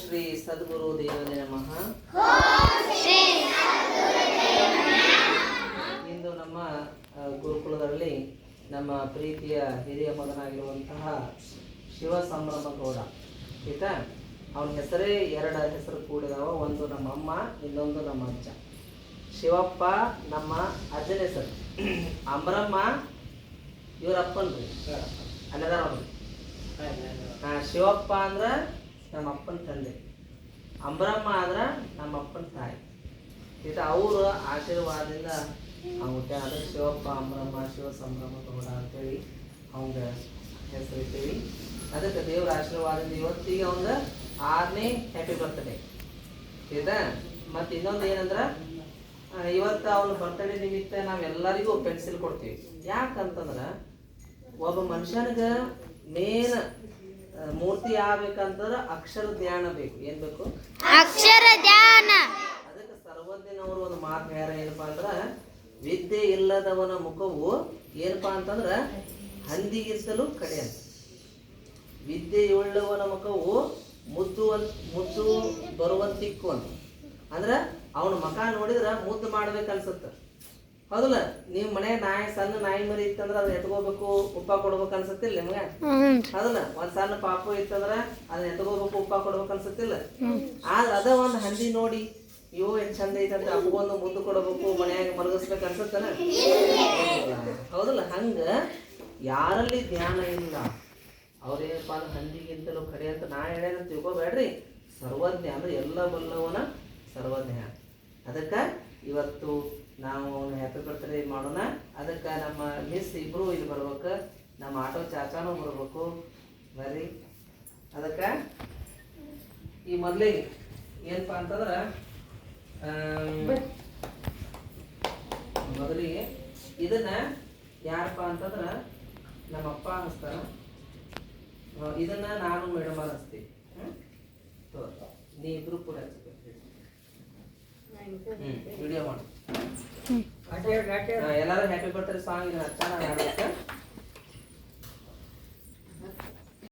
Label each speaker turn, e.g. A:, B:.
A: ಶ್ರೀ ಸದ್ಗುರು ದೇವನೇ ನಮಃ. ಇಂದು ನಮ್ಮ ಗುರುಕುಲದಲ್ಲಿ ನಮ್ಮ ಪ್ರೀತಿಯ ಹಿರಿಯ ಮಗನಾಗಿರುವಂತಹ ಶಿವ ಸಂಭ್ರಮ ಗೌಡ ಆಯ್ತಾ? ಅವನ ಹೆಸರೇ ಎರಡು ಹೆಸರು ಕೂಡಿದಾವ. ಒಂದು ನಮ್ಮ ಅಮ್ಮ ಇನ್ನೊಂದು ನಮ್ಮ ಅಜ್ಜ ಶಿವಪ್ಪ ನಮ್ಮ ಅಜ್ಜನ ಹೆಸರು. ಅಮರಮ್ಮ ಇವರಪ್ಪನ್ರಿ ಆ, ಶಿವಪ್ಪ ಅಂದ್ರ ನಮ್ಮ ಅಪ್ಪನ ತಂದೆ. ಅಂಬ್ರಮ್ಮ ಆದ್ರೆ ನಮ್ಮ ಅಪ್ಪನ ತಾಯಿ. ಇದು ಅವರು ಆಶೀರ್ವಾದದಿಂದ ಅವ್ನು ಆದ್ರೆ ಶಿವಪ್ಪ, ಅಂಬ್ರಮ್ಮ, ಶಿವ ಸಂಭ್ರಮ ಗೌಡ ಅಂತೇಳಿ ಅವಂಗ ಹೆಸರು ಇಟ್ಟಿವಿ ಅದಕ್ಕೆ ದೇವ್ರ ಆಶೀರ್ವಾದದಿಂದ ಇವತ್ತಿಗೆ ಅವಂಗ ಆರನೇ ಹ್ಯಾಪಿ ಬರ್ತ್ಡೇ ಆಯ್ತಾ ಮತ್ತೆ ಇನ್ನೊಂದು ಏನಂದ್ರೆ ಇವತ್ತು ಅವನ ಬರ್ತಡೇ ನಿಮಿತ್ತ ನಾವೆಲ್ಲರಿಗೂ ಪೆನ್ಸಿಲ್ ಕೊಡ್ತೀವಿ. ಯಾಕಂತಂದ್ರೆ, ಒಬ್ಬ ಮನುಷ್ಯನಿಗೆ ಮೇನ್ ಮೂರ್ತಿ ಆಗ್ಬೇಕಂತಂದ್ರ ಅಕ್ಷರ ಜ್ಞಾನ ಬೇಕು. ಏನ್ ಬೇಕು?
B: ಅಕ್ಷರ ಧ್ಯಾನ.
A: ಅದಕ್ಕೆ ಸರ್ವಜ್ಞನವರು ಒಂದು ಮಾತು ಹೇಳ್ಯಾರ ಏನಪ್ಪಾ ಅಂದ್ರ ವಿದ್ಯೆ ಇಲ್ಲದವನ ಮುಖವು ಏನಪ್ಪಾ ಅಂತಂದ್ರ ಹಂದಿಗಿಸಲು ಕಡೆ ಅಂತ ವಿದ್ಯೆಯುಳ್ಳವನ ಮುಖವು ಮುದ್ದು ಮುದ್ದು ಬರುವಂತಿಕ್ಕು ಅಂತ. ಅಂದ್ರ ಅವನ ಮಖ ನೋಡಿದ್ರ ಮುದ್ದು ಮಾಡ್ಬೇಕು ಅನ್ಸುತ್ತ ಹೌದಲ್ಲ ನಿಮ್ಮ ಮನೆ ನಾಯಿ ಸಣ್ಣ ನಾಯಿ ಮರಿ ಇತ್ತಂದ್ರ ಅದನ್ನ ಎತ್ಕೋಬೇಕು ಉಪ್ಪ ಕೊಡ್ಬೇಕು ಅನ್ಸತ್ತಿಲ್ಲ ನಿಮ್ಗೆ? ಹೌದಲ್ಲ ಒಂದ್ ಸಣ್ಣ ಪಾಪು ಇತ್ತಂದ್ರ ಅದನ್ನ ಎತ್ಕೋಬೇಕು ಉಪ್ಪ ಕೊಡ್ಬೇಕು ಅನ್ಸತ್ತಿಲ್ಲ? ಆದ್ರ ಅದ ಒಂದ್ ಹಂದಿ ನೋಡಿ ಇವು ಎಷ್ಟ್ ಚಂದ ಐತಂತ ಅಪ್ಪಗೊಂದು ಮುದ್ದು ಕೊಡಬೇಕು ಮನ್ಯಾಗ ಮಲಗಿಸ್ಬೇಕು ಅನ್ಸತ್ತನ? ಹೌದಲ್ಲ ಹಂಗ ಯಾರಲ್ಲಿ ಜ್ಞಾನ ಇಲ್ಲ ಅವ್ರೇನಪ್ಪ ಅಂದ್ರೆ ಹಂದಿಗಿಂತಲೂ ಕಡೆ ಅಂತ ನಾ ಹೇಳ ತಿಳ್ಕೊಬೇಡ್ರಿ. ಸರ್ವಜ್ಞ ಅಂದ್ರೆ ಎಲ್ಲ ಬಲ್ಲವನ ಸರ್ವಜ್ಞ. ಅದಕ್ಕೆ ಇವತ್ತು ನಾವು ಹ್ಯಾಪಿ ಬರ್ತ್ಡೇ ಮಾಡೋಣ. ಅದಕ್ಕೆ ನಮ್ಮ ಮಿಸ್ ಇಬ್ರು ಇಲ್ಲಿ ಬರ್ಬೇಕು. ನಮ್ಮ ಆಟೋ ಚಾಚಾನು ಬರ್ಬೇಕು. ಬರ್ರಿ. ಅದಕ್ಕೆ ಈ ಮೊದಲಿಗೆ ಏನಪ್ಪ ಅಂತಂದ್ರೆ ಮೊದಲಿಗೆ ಇದನ್ನ ಯಾರಪ್ಪ ಅಂತಂದ್ರೆ ನಮ್ಮ ಅಪ್ಪ ಅನ್ನಿಸ್ತಾರ ಇದನ್ನ ನಾನು ಮೇಡಮ್ ಅನ್ನಿಸ್ತೀವಿ. ನೀ ಇಬ್ರು ಕೂಡ ಹಚ್ಬೇಕು. ಹ್ಮ್ ವಿಡಿಯೋ ಮಾಡಿ. ಎಲ್ಲಾರು ಹ್ಯಾಪಿ ಬರ್ತ್ಡೇ ಸಾಂಗ್ ಹಚ್ಚಾನ